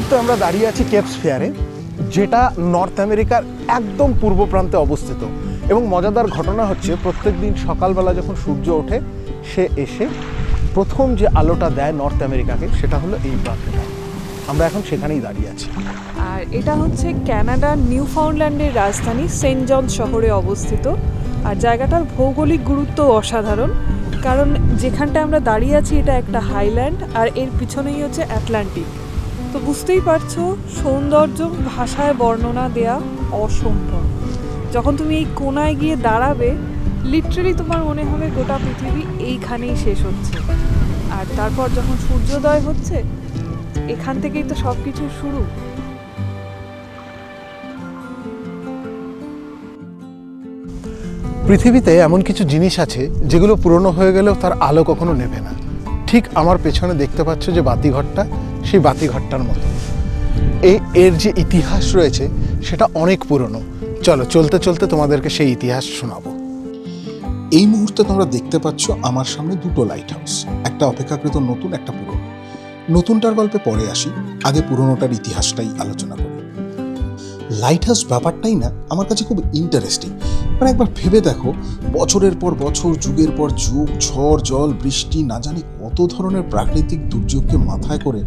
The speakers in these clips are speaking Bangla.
মুহূর্তে আমরা দাঁড়িয়ে আছি কেপস ফেয়ারে, যেটা নর্থ আমেরিকার একদম পূর্ব প্রান্তে অবস্থিত। এবং মজাদার ঘটনা হচ্ছে, প্রত্যেক দিন সকালবেলা যখন সূর্য ওঠে, সে এসে প্রথম যে আলোটা দেয় নর্থ আমেরিকাকে, সেটা হলো এই প্রান্তে আমরা এখন সেখানেই দাঁড়িয়ে আছি। আর এটা হচ্ছে ক্যানাডার নিউ ফাউন্ডল্যান্ডের রাজধানী সেন্ট জন শহরে অবস্থিত। আর জায়গাটার ভৌগোলিক গুরুত্ব অসাধারণ, কারণ যেখানটা আমরা দাঁড়িয়ে আছি এটা একটা হাইল্যান্ড, আর এর পিছনেই হচ্ছে অ্যাটলান্টিক। তো বুঝতেই পারছ, সৌন্দর্য ভাষায় বর্ণনা দেয়া অসম্ভব। যখন তুমি এই কোনায় গিয়ে দাঁড়াবে লিটারেলি তোমার মনে হবে গোটা পৃথিবী এইখানেই শেষ হচ্ছে। আর তারপর যখন সূর্যোদয় হচ্ছে, এখান থেকেই তো সব কিছু শুরু। পৃথিবীতে এমন কিছু জিনিস আছে, যেগুলো পুরনো হয়ে গেলেও তার আলো কখনো নেবে না। ঠিক আমার পেছনে দেখতে পাচ্ছ যে বাতিঘরটা সেই বাতিঘরটার মতো। এই এর যে ইতিহাস রয়েছে, সেটা অনেক পুরনো। চলো, চলতে চলতে তোমাদেরকে সেই ইতিহাস শোনাবো। এই মুহূর্তে তোমরা দেখতে পাচ্ছ আমার সামনে দুটো লাইট হাউস একটা অপেক্ষাকৃত নতুন, একটা পুরনো। নতুনটার গল্পে পরে আসি, আগে পুরনোটার ইতিহাসটাই আলোচনা করি। লাইট হাউস ব্যাপারটাই না, আমার কাছে খুব ইন্টারেস্টিং মানে একবার ভেবে দেখো, বছরের পর বছর, যুগের পর যুগ, ঝড়, জল, বৃষ্টি, না জানি কত ধরনের প্রাকৃতিক দুর্যোগকে মাথায় করে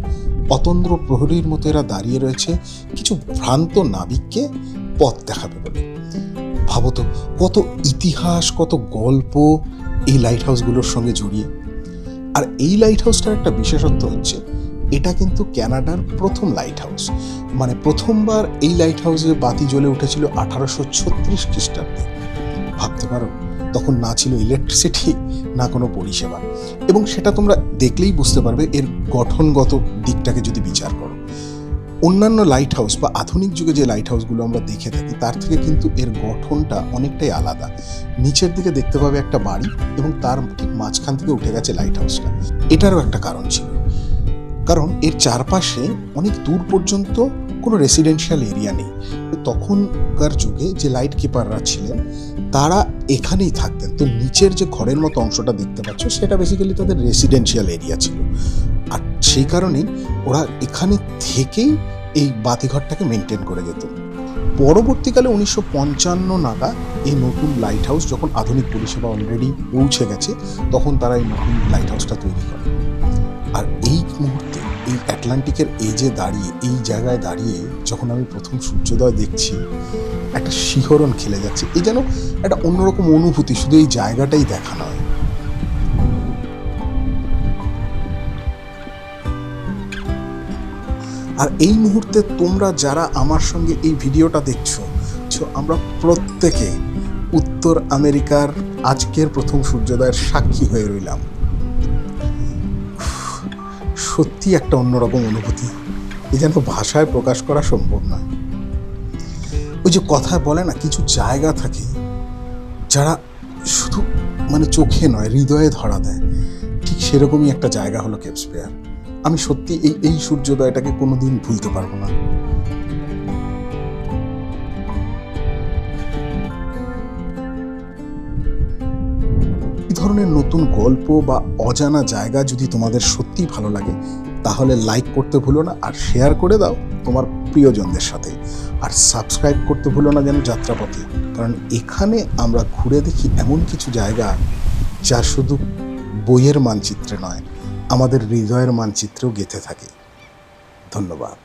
অতন্দ্র প্রহরীর মতো এরা দাঁড়িয়ে রয়েছে, কিছু ভ্রান্ত নাবিককে পথ দেখাবে বলে। ভাবো তো, কত ইতিহাস, কত গল্প এই লাইট হাউসগুলোর সঙ্গে জড়িয়ে। আর এই লাইট হাউসটার একটা বিশেষত্ব হচ্ছে, এটা কিন্তু ক্যানাডার প্রথম লাইট হাউস মানে প্রথমবার এই লাইট হাউসে বাতি জ্বলে উঠেছিল আঠারোশো ছত্রিশ খ্রিস্টাব্দে। ভাবতে পারো তখন না ছিল ইলেকট্রিসিটি না কোনো পরিষেবা। এবং সেটা তোমরা দেখলেই বুঝতে পারবে এর গঠনগত দিকটাকে যদি বিচার করো। অন্যান্য লাইট হাউস বা আধুনিক যুগে যে লাইট হাউসগুলো আমরা দেখে থাকি, তার থেকে কিন্তু এর গঠনটা অনেকটাই আলাদা। নিচের দিকে দেখতে পাবে একটা বাড়ি এবং তার ঠিক মাঝখান থেকে উঠে গেছে লাইট হাউসটা এটারও একটা কারণ ছিল। কারণ এর চারপাশে অনেক দূর পর্যন্ত কোনো রেসিডেন্সিয়াল এরিয়া নেই। তখনকার যুগে যে লাইট কিপাররা ছিলেন, তারা এখানেই থাকতেন। তো নিচের যে ঘরের মতো অংশটা দেখতে পাচ্ছ, সেটা বেসিক্যালি তাদের রেসিডেন্সিয়াল এরিয়া ছিল। আর সেই কারণেই ওরা এখানে থেকেই এই বাতিঘরটাকে মেনটেন করে যেত পরবর্তীকালে উনিশশো পঞ্চান্ন নাগাদ এই নতুন লাইট হাউস যখন আধুনিক পরিষেবা অলরেডি পৌঁছে গেছে, তখন তারা এই নতুন লাইট হাউসটা তৈরি করে। আর এই মুহূর্তে এই অ্যাটলান্টিকের এজে দাঁড়িয়ে, এই জায়গায় দাঁড়িয়ে যখন আমি প্রথম সূর্যোদয় দেখছি, একটা শিহরণ খেলে যাচ্ছে। এই যেন একটা অন্যরকম অনুভূতি, শুধু এই জায়গাটাই দেখা নয়। আর এই মুহূর্তে তোমরা যারা আমার সঙ্গে এই ভিডিওটা দেখছ, আমরা প্রত্যেকে উত্তর আমেরিকার আজকের প্রথম সূর্যোদয়ের সাক্ষী হয়ে রইলাম। সত্যি একটা অন্যরকম অনুভূতি। এ যেন ভাষায় প্রকাশ করা সম্ভব নয়। ওই যে কথায় বলে না, কিছু জায়গা থাকে, যারা শুধু মানে চোখে নয়, হৃদয়ে ধরা দেয়। ঠিক সেরকমই একটা জায়গা হলো কেপসপেয়ার। আমি সত্যি এই এই সূর্যোদয়টাকে কোনোদিন ভুলতে পারব না। ধরনের নতুন গল্প বা অজানা জায়গা যদি তোমাদের সত্যিই ভালো লাগে, তাহলে লাইক করতে ভুলো না আর শেয়ার করে দাও তোমার প্রিয়জনদের সাথে। আর সাবস্ক্রাইব করতে ভুলো না যেন যাত্রাপথে, কারণ এখানে আমরা ঘুরে দেখি এমন কিছু জায়গা যা শুধু বইয়ের মানচিত্রে নয়, আমাদের হৃদয়ের মানচিত্রেও গেঁথে থাকে। ধন্যবাদ।